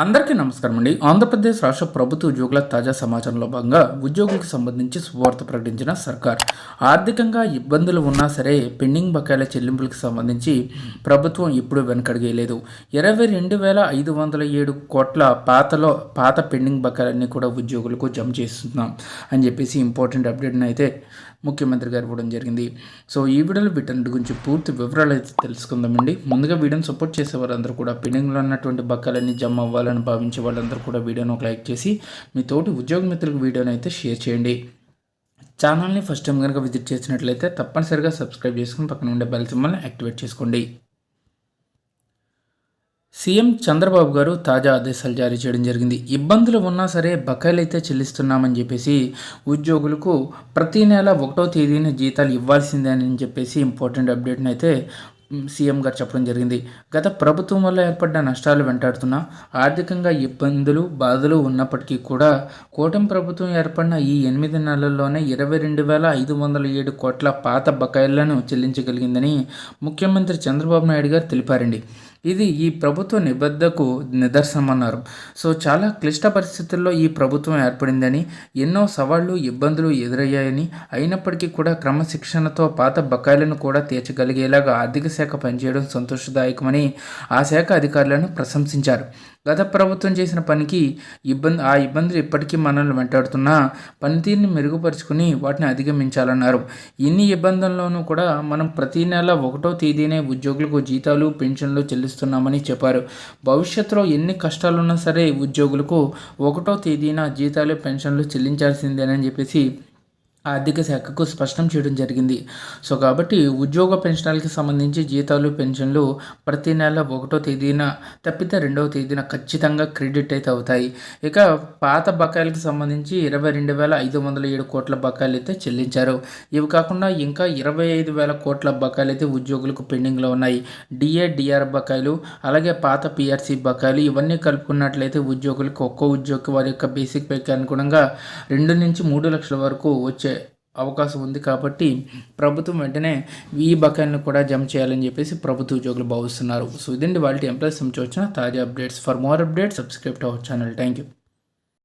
అందరికీ నమస్కారం అండి. ఆంధ్రప్రదేశ్ రాష్ట్ర ప్రభుత్వ ఉద్యోగుల తాజా సమాచారంలో భాగంగా ఉద్యోగులకు సంబంధించి శుభవార్త ప్రకటించిన సర్కార్. ఆర్థికంగా ఇబ్బందులు ఉన్నా సరే పెండింగ్ బకాయిల చెల్లింపులకు సంబంధించి ప్రభుత్వం ఎప్పుడూ వెనకడిగేయలేదు. ఇరవై రెండు వేల ఐదు వందల ఏడు కోట్ల పాతలో పాత పెండింగ్ బకాయిలన్నీ కూడా ఉద్యోగులకు జమ చేస్తున్నాం అని చెప్పేసి ఇంపార్టెంట్ అప్డేట్ని అయితే ముఖ్యమంత్రి గారు ఇవ్వడం జరిగింది. సో ఈ వీడియోలో వీటన్నిటి గురించి పూర్తి వివరాలు అయితే తెలుసుకుందామండి. ముందుగా వీడియోని సపోర్ట్ చేసే వారందరూ కూడా పెండింగ్లో ఉన్నటువంటి బకాయిలన్నీ జమ అవ్వాలి. అవ్వాలని భావించే వాళ్ళందరూ కూడా వీడియోను ఒక లైక్ చేసి మీ తోటి ఉద్యోగ మిత్రులకు వీడియోని అయితే షేర్ చేయండి. ఛానల్ని ఫస్ట్ టైం కనుక విజిట్ చేసినట్లయితే తప్పనిసరిగా సబ్స్క్రైబ్ చేసుకుని పక్కన ఉండే బెల్ సింబల్ని యాక్టివేట్ చేసుకోండి. సీఎం చంద్రబాబు గారు తాజా ఆదేశాలు జారీ చేయడం జరిగింది. ఇబ్బందులు ఉన్నా సరే బకాయిలు అయితే చెల్లిస్తున్నామని చెప్పేసి ఉద్యోగులకు ప్రతి నెల ఒకటో తేదీన జీతాలు ఇవ్వాల్సిందే అని చెప్పేసి ఇంపార్టెంట్ అప్డేట్ని అయితే సీఎం గారు చెప్పడం జరిగింది. గత ప్రభుత్వం వల్ల ఏర్పడ్డ నష్టాలు వెంటాడుతున్న ఆర్థికంగా ఇబ్బందులు బాధలు ఉన్నప్పటికీ కూడా కూటమి ప్రభుత్వం ఏర్పడిన ఈ ఎనిమిది నెలల్లోనే ఇరవై రెండు వేల ఐదు వందల ఏడు కోట్ల పాత బకాయిలను చెల్లించగలిగిందని ముఖ్యమంత్రి చంద్రబాబు నాయుడు గారు తెలిపారండి. ఇది ఈ ప్రభుత్వ నిబద్ధకు నిదర్శనమన్నారు. సో చాలా క్లిష్ట పరిస్థితుల్లో ఈ ప్రభుత్వం ఏర్పడిందని ఎన్నో సవాళ్ళు ఇబ్బందులు ఎదురయ్యాయని అయినప్పటికీ కూడా క్రమశిక్షణతో పాత బకాయిలను కూడా తీర్చగలిగేలాగా ఆర్థిక శాఖ పనిచేయడం సంతోషదాయకమని ఆ శాఖ అధికారులను ప్రశంసించారు. గత ప్రభుత్వం చేసిన పనికి ఇబ్బంది ఆ ఇబ్బందులు ఇప్పటికీ మనల్ని వెంటాడుతున్నా పనితీరుని మెరుగుపరుచుకుని వాటిని అధిగమించాలన్నారు. ఇన్ని ఇబ్బందుల్లోనూ కూడా మనం ప్రతి నెల ఒకటో తేదీనే ఉద్యోగులకు జీతాలు పెన్షన్లు చెల్లిస్తున్నామని చెప్పారు. భవిష్యత్తులో ఎన్ని కష్టాలున్నా సరే ఉద్యోగులకు ఒకటో తేదీన జీతాలు పెన్షన్లు చెల్లించాల్సిందేనని చెప్పేసి ఆర్థిక శాఖకు స్పష్టం చేయడం జరిగింది. సో కాబట్టి ఉద్యోగ పెన్షన్లకి సంబంధించి జీతాలు పెన్షన్లు ప్రతి నెల ఒకటో తేదీన తప్పితే రెండవ తేదీన ఖచ్చితంగా క్రెడిట్ అయితే అవుతాయి. ఇక పాత బకాయిలకు సంబంధించి ఇరవై రెండు వేల ఐదు వందల ఏడు కోట్ల బకాయిలు అయితే చెల్లించారు. ఇవి కాకుండా ఇంకా ఇరవై ఐదు వేల కోట్ల బకాయిలు అయితే ఉద్యోగులకు పెండింగ్లో ఉన్నాయి. డిఏ డిఆర్ బకాయిలు అలాగే పాత పిఆర్సీ బకాయిలు ఇవన్నీ కలుపుకున్నట్లయితే ఉద్యోగులకు ఒక్కో ఉద్యోగి వారి యొక్క బేసిక్ పేకి అనుగుణంగా రెండు నుంచి మూడు లక్షల వరకు వచ్చే అవకాశం ఉంది కాబట్టి ప్రభుత్వం వెంటనే ఈ బకాయిలను కూడా జమ చేయాలని చెప్పేసి ప్రభుత్వ ఉద్యోగులు భావిస్తున్నారు. సో ఇదండి వాళ్ళ ఎంప్లాయీస్ వచ్చిన తాజా updates. For more updates subscribe our channel thank you